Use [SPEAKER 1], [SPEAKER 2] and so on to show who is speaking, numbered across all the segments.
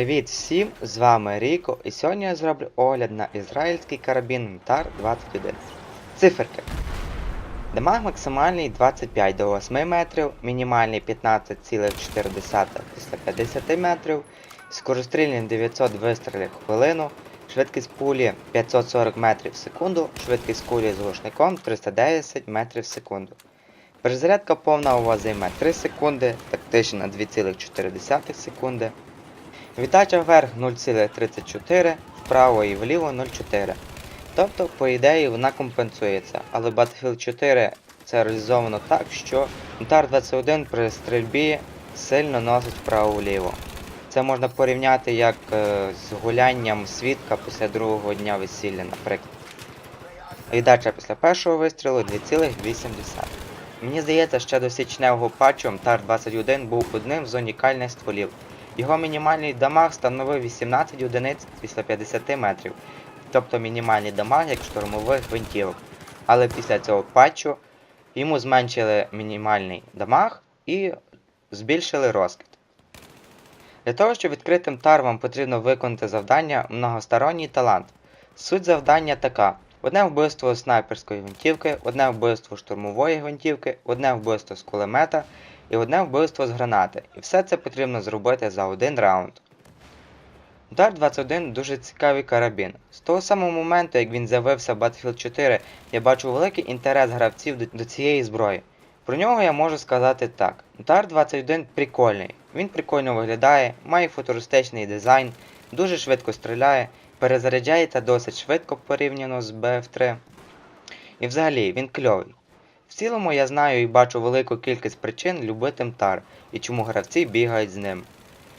[SPEAKER 1] Привіт всім! З вами Ріко і сьогодні я зроблю огляд на ізраїльський карабін МТАР 21. Циферки. Дамаг максимальний 25 до 8 метрів, мінімальний 15,4 після 50 метрів, скорострільний 900 вистрілів в хвилину, швидкість пулі 540 метрів в секунду, швидкість кулі з глушником 310 метрів в секунду. Перезарядка повна у вас займе 3 секунди, тактична 2,4 секунди. Віддача вверх 0,34, вправо і вліво 0,4. Тобто, по ідеї, вона компенсується, але Battlefield 4 це реалізовано так, що Мтар 21 при стрільбі сильно носить вправо-вліво. Це можна порівняти як е, з гулянням свідка після другого дня весілля, наприклад. Віддача після першого вистрілу 2,8. Мені здається, ще до січневого патчу МТАР 21 був одним з унікальних стволів. Його мінімальний дамаг становив 18 одиниць після 50 метрів, тобто мінімальний дамаг як штурмових гвинтівок. Але після цього патчу йому зменшили мінімальний дамаг і збільшили розкид. Для того, щоб відкрити МТАР, вам потрібно виконати завдання многосторонній талант. Суть завдання така: одне вбивство снайперської гвинтівки, одне вбивство штурмової гвинтівки, одне вбивство з кулемета і одне вбивство з гранати. І все це потрібно зробити за один раунд. Удар 21 дуже цікавий карабін. З того самого моменту, як він з'явився в Battlefield 4, я бачу великий інтерес гравців до, до цієї зброї. Про нього я можу сказати так. Удар 21 прикольний. Він прикольно виглядає, має футуристичний дизайн, дуже швидко стріляє, перезаряджається досить швидко порівняно з BF3. І взагалі він кльовий. В цілому я знаю і бачу велику кількість причин любити МТАР і чому гравці бігають з ним.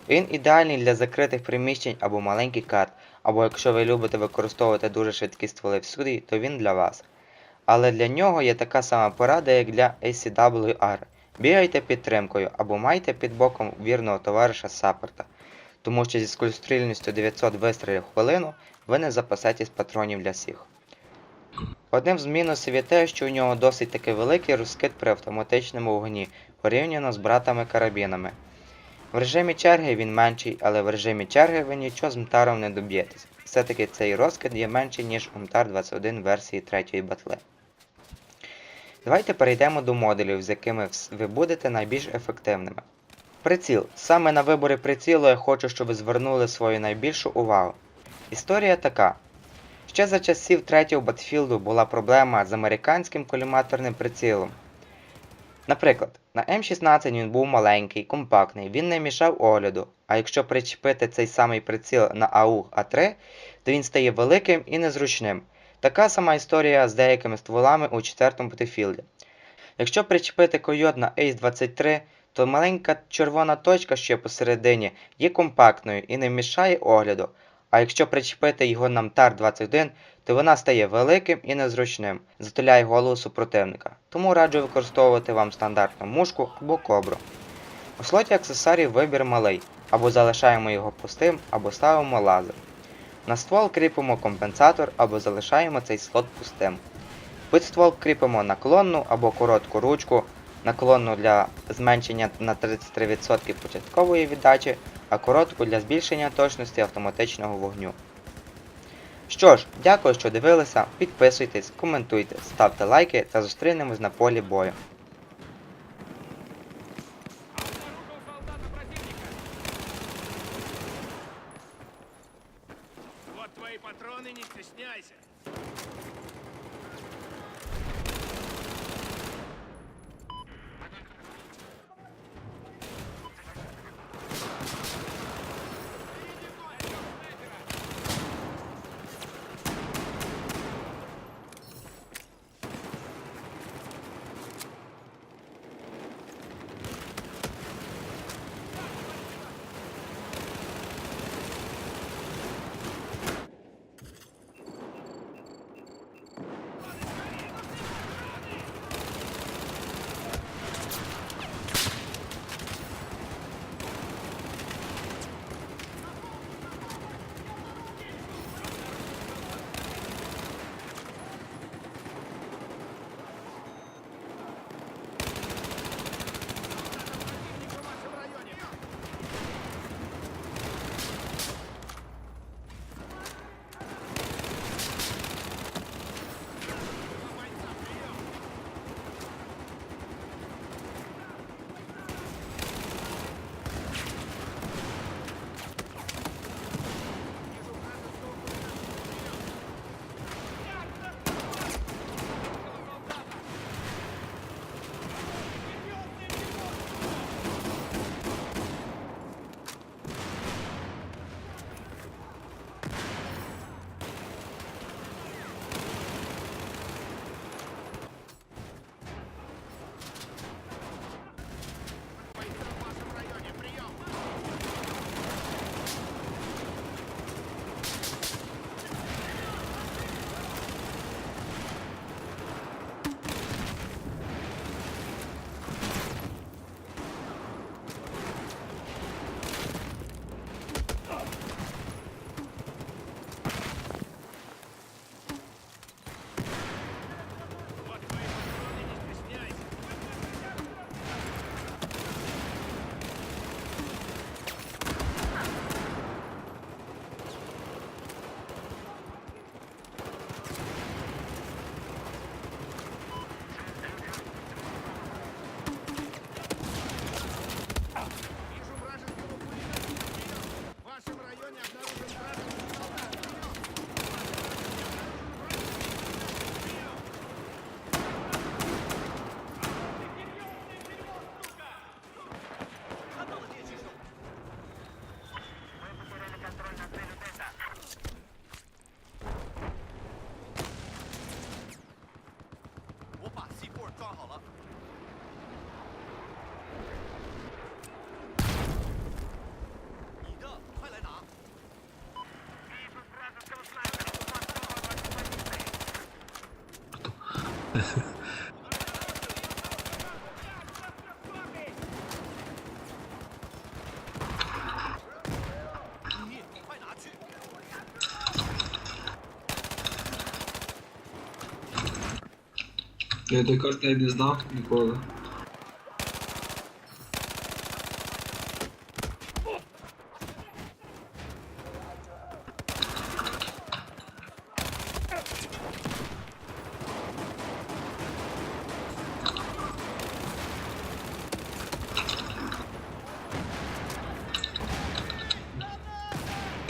[SPEAKER 1] Він ідеальний для закритих приміщень або маленьких карт, або якщо ви любите використовувати дуже швидкі стволи всюди, то він для вас. Але для нього є така сама порада, як для ACWR. Бігайте підтримкою або майте під боком вірного товариша саппорта, тому що зі скорострільністю 900 вистрілів в хвилину ви не запасетесь патронів для всіх. Одним з мінусів є те, що у нього досить таки великий розкид при автоматичному вогні порівняно з братами карабінами. В режимі черги він менший, але в режимі черги ви нічого з МТАРом не доб'єтесь. Все-таки цей розкид є менший, ніж у МТАР 21 версії 3 батли. Давайте перейдемо до модулів, з якими ви будете найбільш ефективними. Приціл. Саме на виборі прицілу я хочу, щоб ви звернули свою найбільшу увагу. Історія така. Ще за часів третього Батфілду була проблема з американським коліматорним прицілом. Наприклад, на М16 він був маленький, компактний, він не мішав огляду, а якщо причепити цей самий приціл на AUG А3, то він стає великим і незручним. Така сама історія з деякими стволами у 4 Battlefield. Якщо причепити койот на Ace-23, то маленька червона точка, що посередині, є компактною і не мішає огляду. А якщо причепити його на МТАР 21, то вона стає великим і незручним, затуляє голову супротивника. Тому раджу використовувати вам стандартну мушку або кобру. У слоті аксесуарів вибір малий, або залишаємо його пустим, або ставимо лазер. На ствол кріпимо компенсатор або залишаємо цей слот пустим. Під ствол кріпимо наклонну або коротку ручку, наклонну для зменшення на 33% початкової віддачі, а коротку для збільшення точності автоматичного вогню. Що ж, дякую, що дивилися, підписуйтесь, коментуйте, ставте лайки та зустрінемось на полі бою.
[SPEAKER 2] Вот твои патроны, не стесняйся.
[SPEAKER 3] Я той карти не знав ніколи.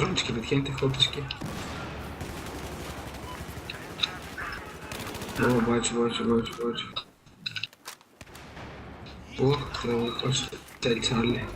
[SPEAKER 3] Χόρτσκι, πετυχαίνετε χόρτσκι. Ω, μπάτσο, μπάτσο, μπάτσο, μπάτσο. Ω, θα μου δώσει τέλει ξαναλέει.